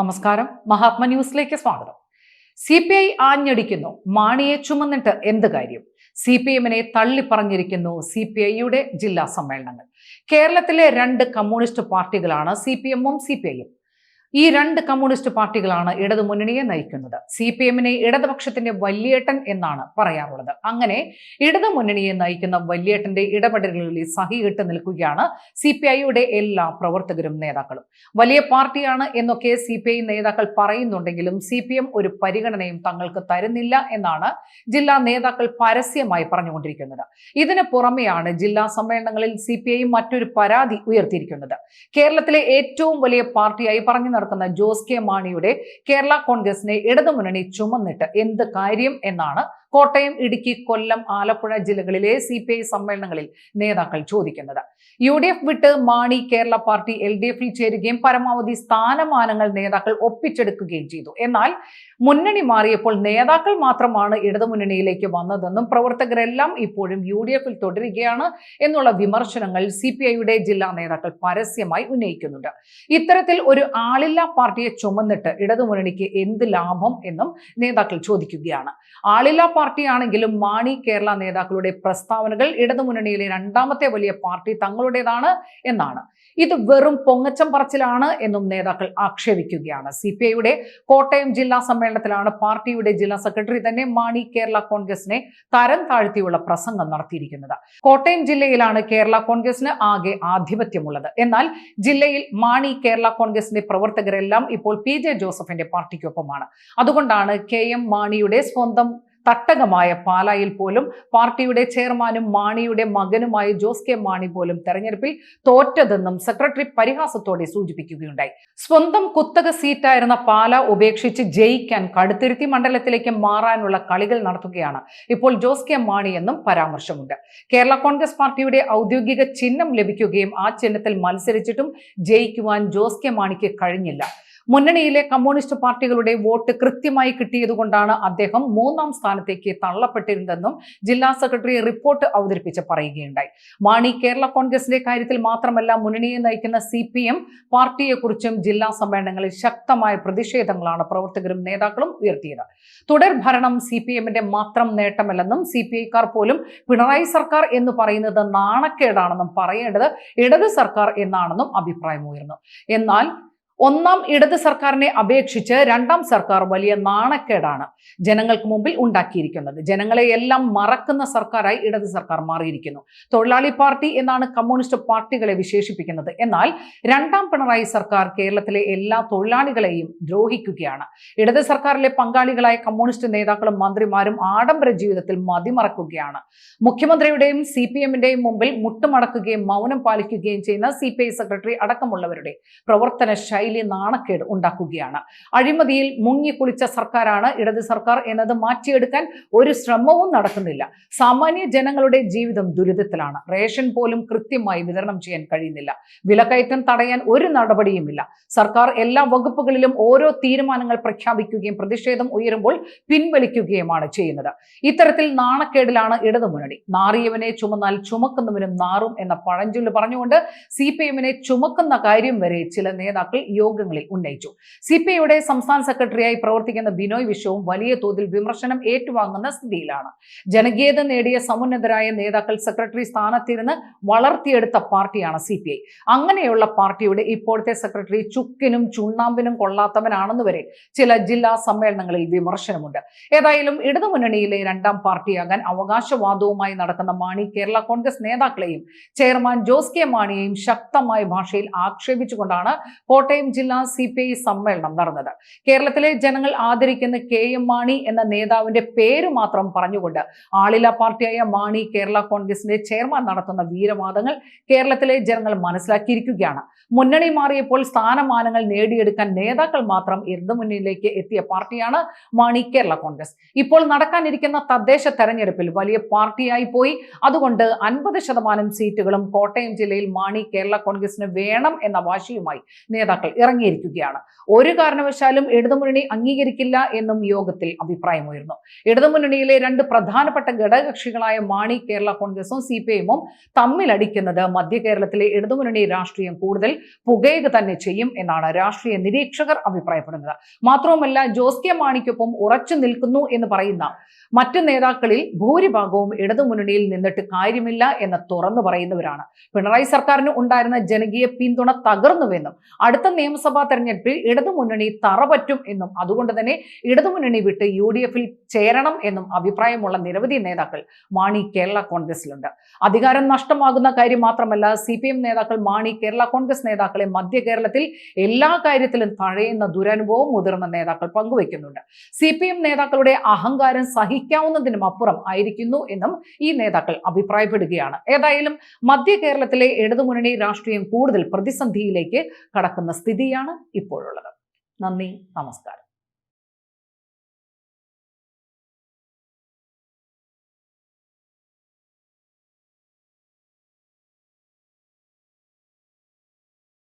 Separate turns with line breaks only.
നമസ്കാരം. മഹാത്മ ന്യൂസിലേക്ക് സ്വാഗതം. സി പി ഐ ആഞ്ഞടിക്കുന്നു. മാണിയെ ചുമന്നിട്ട് എന്ത് കാര്യം? സി പി എമ്മിനെ തള്ളിപ്പറഞ്ഞിരിക്കുന്നു സി പി ഐയുടെ ജില്ലാ സമ്മേളനങ്ങൾ. കേരളത്തിലെ രണ്ട് കമ്മ്യൂണിസ്റ്റ് പാർട്ടികളാണ് സി പി എമ്മും സി പി ഐയും. ഈ രണ്ട് കമ്മ്യൂണിസ്റ്റ് പാർട്ടികളാണ് ഇടതുമുന്നണിയെ നയിക്കുന്നത്. സി പി എമ്മിനെ ഇടതുപക്ഷത്തിന്റെ വല്യേട്ടൻ എന്നാണ് പറയാറുള്ളത് അങ്ങനെ ഇടതുമുന്നണിയെ നയിക്കുന്ന വല്യേട്ടന്റെ ഇടപെടലുകളിൽ സഹിയിട്ട് നിൽക്കുകയാണ് സി പി ഐയുടെ എല്ലാ പ്രവർത്തകരും നേതാക്കളും. വലിയ പാർട്ടിയാണ് എന്നൊക്കെ സി പി ഐ നേതാക്കൾ പറയുന്നുണ്ടെങ്കിലും സി പി എം ഒരു പരിഗണനയും തങ്ങൾക്ക് തരുന്നില്ല എന്നാണ് ജില്ലാ നേതാക്കൾ പരസ്യമായി പറഞ്ഞുകൊണ്ടിരിക്കുന്നത്. ഇതിന് പുറമെയാണ് ജില്ലാ സമ്മേളനങ്ങളിൽ സി പി ഐ മറ്റൊരു പരാതി ഉയർത്തിയിരിക്കുന്നത്. കേരളത്തിലെ ഏറ്റവും വലിയ പാർട്ടിയായി പറഞ്ഞു നടക്കുന്ന ജോസ് കെ മാണിയുടെ കേരള കോൺഗ്രസിനെ ഇടതുമുന്നണി ചുമന്നിട്ട് എന്ത് കാര്യം എന്നാണ് കോട്ടയം ഇടുക്കി കൊല്ലം ആലപ്പുഴ ജില്ലകളിലെ സി പി ഐ സമ്മേളനങ്ങളിൽ നേതാക്കൾ ചോദിക്കുന്നത്. യു ഡി എഫ് വിട്ട് Mani Kerala party L D എഫിൽ ചേരുകയും പരമാവധി സ്ഥാനമാനങ്ങൾ നേതാക്കൾ ഒപ്പിച്ചെടുക്കുകയും ചെയ്തു. എന്നാൽ മുന്നണി മാറിയപ്പോൾ നേതാക്കൾ മാത്രമാണ് ഇടതുമുന്നണിയിലേക്ക് വന്നതെന്നും പ്രവർത്തകരെല്ലാം ഇപ്പോഴും യു ഡി എഫിൽ തുടരുകയാണ് എന്നുള്ള വിമർശനങ്ങൾ സി പി ഐയുടെ ജില്ലാ നേതാക്കൾ പരസ്യമായി ഉന്നയിക്കുന്നുണ്ട്. ഇത്തരത്തിൽ ഒരു ആളില്ലാ പാർട്ടിയെ ചുമന്നിട്ട് ഇടതുമുന്നണിക്ക് എന്ത് ലാഭം എന്നും നേതാക്കൾ ചോദിക്കുകയാണ്. ആളില്ലാ പാർട്ടിയാണെങ്കിലും മാണി കേരള നേതാക്കളുടെ പ്രസ്താവനകൾ ഇടതുമുന്നണിയിലെ രണ്ടാമത്തെ വലിയ പാർട്ടി തങ്ങളുടേതാണ് എന്നാണ്. ഇത് വെറും പൊങ്ങച്ചം പറച്ചിലാണ് എന്നും നേതാക്കൾ ആക്ഷേപിക്കുകയാണ്. സി പി ഐയുടെ കോട്ടയം ജില്ലാ സമ്മേളനത്തിലാണ് പാർട്ടിയുടെ ജില്ലാ സെക്രട്ടറി തന്നെ മാണി കേരള കോൺഗ്രസിനെ തരം താഴ്ത്തിയുള്ള പ്രസംഗം നടത്തിയിരിക്കുന്നത്. കോട്ടയം ജില്ലയിലാണ് കേരള കോൺഗ്രസിന് ആകെ ആധിപത്യമുള്ളത്. എന്നാൽ ജില്ലയിൽ മാണി കേരള കോൺഗ്രസിന്റെ പ്രവർത്തകരെല്ലാം ഇപ്പോൾ പി ജെ ജോസഫിന്റെ പാർട്ടിക്കൊപ്പമാണ്. അതുകൊണ്ടാണ് കെ എം മാണിയുടെ സ്വന്തം തട്ടകമായ പാലായിൽ പോലും പാർട്ടിയുടെ ചെയർമാനും മാണിയുടെ മകനുമായ ജോസ് കെ മാണി പോലും തെരഞ്ഞെടുപ്പിൽ തോറ്റതെന്നും സെക്രട്ടറി പരിഹാസത്തോടെ സൂചിപ്പിക്കുകയുണ്ടായി. സ്വന്തം കുത്തക സീറ്റായിരുന്ന പാല ഉപേക്ഷിച്ച് ജയിക്കാൻ കടുത്തിരുത്തി മണ്ഡലത്തിലേക്ക് മാറാനുള്ള കളികൾ നടത്തുകയാണ് ഇപ്പോൾ ജോസ് കെ മാണി എന്നും പരാമർശമുണ്ട്. കേരള കോൺഗ്രസ് പാർട്ടിയുടെ ഔദ്യോഗിക ചിഹ്നം ലഭിക്കുകയും ആ ചിഹ്നത്തിൽ മത്സരിച്ചിട്ടും ജയിക്കുവാൻ ജോസ് കെ മാണിക്ക് കഴിഞ്ഞില്ല. മുന്നണിയിലെ കമ്മ്യൂണിസ്റ്റ് പാർട്ടികളുടെ വോട്ട് കൃത്യമായി കിട്ടിയതുകൊണ്ടാണ് അദ്ദേഹം മൂന്നാം സ്ഥാനത്തേക്ക് തള്ളപ്പെട്ടിരുന്നതെന്നും ജില്ലാ സെക്രട്ടറി റിപ്പോർട്ട് അവതരിപ്പിച്ച് പറയുകയുണ്ടായി. മാണി കേരള കോൺഗ്രസിന്റെ കാര്യത്തിൽ മാത്രമല്ല മുന്നണിയെ നയിക്കുന്ന സി പി എം പാർട്ടിയെക്കുറിച്ചും ജില്ലാ സമ്മേളനങ്ങളിൽ ശക്തമായ പ്രതിഷേധങ്ങളാണ് പ്രവർത്തകരും നേതാക്കളും ഉയർത്തിയത്. തുടർ ഭരണം സി പി എമ്മിന്റെ മാത്രം നേട്ടമല്ലെന്നും സി പി ഐക്കാർ പോലും പിണറായി സർക്കാർ എന്ന് പറയുന്നത് നാണക്കേടാണെന്നും പറയേണ്ടത് ഇടത് സർക്കാർ എന്നാണെന്നും അഭിപ്രായമുയർന്നു എന്നാൽ ഒന്നാം ഇടത് സർക്കാരിനെ അപേക്ഷിച്ച് രണ്ടാം സർക്കാർ വലിയ നാണക്കേടാണ് ജനങ്ങൾക്ക് മുമ്പിൽ ഉണ്ടാക്കിയിരിക്കുന്നത്. ജനങ്ങളെ എല്ലാം മറക്കുന്ന സർക്കാരായി ഇടത് സർക്കാർ മാറിയിരിക്കുന്നു. തൊഴിലാളി പാർട്ടി എന്നാണ് കമ്മ്യൂണിസ്റ്റ് പാർട്ടികളെ വിശേഷിപ്പിക്കുന്നത്. എന്നാൽ രണ്ടാം പിണറായി സർക്കാർ കേരളത്തിലെ എല്ലാ തൊഴിലാളികളെയും ദ്രോഹിക്കുകയാണ്. ഇടത് സർക്കാരിലെ പങ്കാളികളായ കമ്മ്യൂണിസ്റ്റ് നേതാക്കളും മന്ത്രിമാരും ആഡംബര ജീവിതത്തിൽ മതിമറക്കുകയാണ്. മുഖ്യമന്ത്രിയുടെയും സി പി എമ്മിന്റെയും മുമ്പിൽ മുട്ടുമടക്കുകയും മൗനം പാലിക്കുകയും ചെയ്യുന്ന സി സെക്രട്ടറി അടക്കമുള്ളവരുടെ പ്രവർത്തന നാണക്കേട് ഉണ്ടാക്കുകയാണ്. അഴിമതിയിൽ മുങ്ങിക്കുളിച്ച സർക്കാരാണ് ഇടത് സർക്കാർ എന്നത് മാറ്റിയെടുക്കാൻ ഒരു ശ്രമവും നടക്കുന്നില്ല. സാമാന്യ ജനങ്ങളുടെ ജീവിതം ദുരിതത്തിലാണ്. റേഷൻ പോലും കൃത്യമായി വിതരണം ചെയ്യാൻ കഴിയുന്നില്ല. വിലക്കയറ്റം തടയാൻ ഒരു നടപടിയുമില്ല. സർക്കാർ എല്ലാ വകുപ്പുകളിലും ഓരോ തീരുമാനങ്ങൾ പ്രഖ്യാപിക്കുകയും പ്രതിഷേധം ഉയരുമ്പോൾ പിൻവലിക്കുകയുമാണ് ചെയ്യുന്നത്. ഇത്തരത്തിൽ നാണക്കേടിലാണ് ഇടതുമുന്നണി നാറിയവനെ ചുമന്നാൽ ചുമക്കുന്നവനും നാറും എന്ന പഴഞ്ചൊല്ല് പറഞ്ഞുകൊണ്ട് സി പി എമ്മിനെ ചുമക്കുന്ന കാര്യം വരെ ചില നേതാക്കൾ യോഗങ്ങളിൽ ഉന്നയിച്ചു. സി പി ഐയുടെ സംസ്ഥാന സെക്രട്ടറിയായി പ്രവർത്തിക്കുന്ന ബിനോയ് വിശ്വവും വലിയ തോതിൽ വിമർശനം ഏറ്റുവാങ്ങുന്ന സ്ഥിതിയിലാണ്. ജനകീയത നേടിയ സമുന്നതരായ നേതാക്കൾ സെക്രട്ടറി സ്ഥാനത്തിരുന്ന് വളർത്തിയെടുത്ത പാർട്ടിയാണ് സി പി ഐ അങ്ങനെയുള്ള പാർട്ടിയുടെ ഇപ്പോഴത്തെ സെക്രട്ടറി ചുക്കിനും ചുണ്ണാമ്പിനും കൊള്ളാത്തവനാണെന്ന് വരെ ചില ജില്ലാ സമ്മേളനങ്ങളിൽ വിമർശനമുണ്ട്. ഏതായാലും ഇടതുമുന്നണിയിലെ രണ്ടാം പാർട്ടിയാകാൻ അവകാശവാദവുമായി നടക്കുന്ന മാണി കേരള കോൺഗ്രസ് നേതാക്കളെയും ചെയർമാൻ ജോസ് കെ മാണിയെയും ശക്തമായ ഭാഷയിൽ ആക്ഷേപിച്ചുകൊണ്ടാണ് കോട്ടയം ജില്ലാ സി പി ഐ സമ്മേളനം നടന്നത്. കേരളത്തിലെ ജനങ്ങൾ ആദരിക്കുന്ന കെ എം മാണി എന്ന നേതാവിന്റെ പേര് മാത്രം പറഞ്ഞുകൊണ്ട് ആളില പാർട്ടിയായ മാണി കേരള കോൺഗ്രസിന്റെ ചെയർമാൻ നടത്തുന്ന വീരവാദങ്ങൾ കേരളത്തിലെ ജനങ്ങൾ മനസ്സിലാക്കിയിരിക്കുകയാണ്. മുന്നണി മാറിയപ്പോൾ സ്ഥാനമാനങ്ങൾ നേടിയെടുക്കാൻ നേതാക്കൾ മാത്രം ഇടതുമുന്നണിയിലേക്ക് എത്തിയ പാർട്ടിയാണ് മാണി കേരള കോൺഗ്രസ്. ഇപ്പോൾ നടക്കാനിരിക്കുന്ന തദ്ദേശ തെരഞ്ഞെടുപ്പിൽ വലിയ പാർട്ടിയായി പോയി. അതുകൊണ്ട് അൻപത് ശതമാനം സീറ്റുകളും കോട്ടയം ജില്ലയിൽ മാണി കേരള കോൺഗ്രസിന് വേണം എന്ന വാശിയുമായി നേതാക്കൾ ഇറങ്ങിയിരിക്കുകയാണ്. ഒരു കാരണവശാലും ഇടതുമുന്നണി അംഗീകരിക്കില്ല എന്നും യോഗത്തിൽ അഭിപ്രായമുയർന്നു. ഇടതുമുന്നണിയിലെ രണ്ട് പ്രധാനപ്പെട്ട ഘടകകക്ഷികളായ മാണി കേരള കോൺഗ്രസും സി പി എമ്മും തമ്മിലടിക്കുന്നത് മധ്യ കേരളത്തിലെ ഇടതുമുന്നണി രാഷ്ട്രീയം കൂടുതൽ പുകയുക തന്നെ ചെയ്യും എന്നാണ് രാഷ്ട്രീയ നിരീക്ഷകർ അഭിപ്രായപ്പെടുന്നത്. മാത്രവുമല്ല ജോസ് കെ മാണിക്കൊപ്പം ഉറച്ചു നിൽക്കുന്നു എന്ന് പറയുന്ന മറ്റു നേതാക്കളിൽ ഭൂരിഭാഗവും ഇടതുമുന്നണിയിൽ നിന്നിട്ട് കാര്യമില്ല എന്ന് തുറന്നു പറയുന്നവരാണ്. പിണറായി സർക്കാരിന് ഉണ്ടായിരുന്ന ജനകീയ പിന്തുണ തകർന്നുവെന്നും അടുത്ത നിയമസഭാ തെരഞ്ഞെടുപ്പിൽ ഇടതുമുന്നണി തറപറ്റും എന്നും അതുകൊണ്ട് തന്നെ ഇടതുമുന്നണി വിട്ട് യു ഡി എഫിൽ ചേരണം എന്നും അഭിപ്രായമുള്ള നിരവധി നേതാക്കൾ മാണി കേരള കോൺഗ്രസിലുണ്ട്. അധികാരം നഷ്ടമാകുന്ന കാര്യം മാത്രമല്ല സി പി എം നേതാക്കൾ മാണി കേരള കോൺഗ്രസ് നേതാക്കളെ മധ്യ കേരളത്തിൽ എല്ലാ കാര്യത്തിലും തഴയുന്ന ദുരനുഭവം മുതിർന്ന നേതാക്കൾ പങ്കുവയ്ക്കുന്നുണ്ട്. സി പി എം നേതാക്കളുടെ അഹങ്കാരം സഹിക്കാവുന്നതിനും അപ്പുറം ആയിരിക്കുന്നു എന്നും ഈ നേതാക്കൾ അഭിപ്രായപ്പെടുകയാണ്. ഏതായാലും മധ്യ കേരളത്തിലെ ഇടതുമുന്നണി രാഷ്ട്രീയം കൂടുതൽ പ്രതിസന്ധിയിലേക്ക് കടക്കുന്ന സ്ഥിതിയാണ് ഇപ്പോഴുള്ളത്. നന്ദി നമസ്കാരം.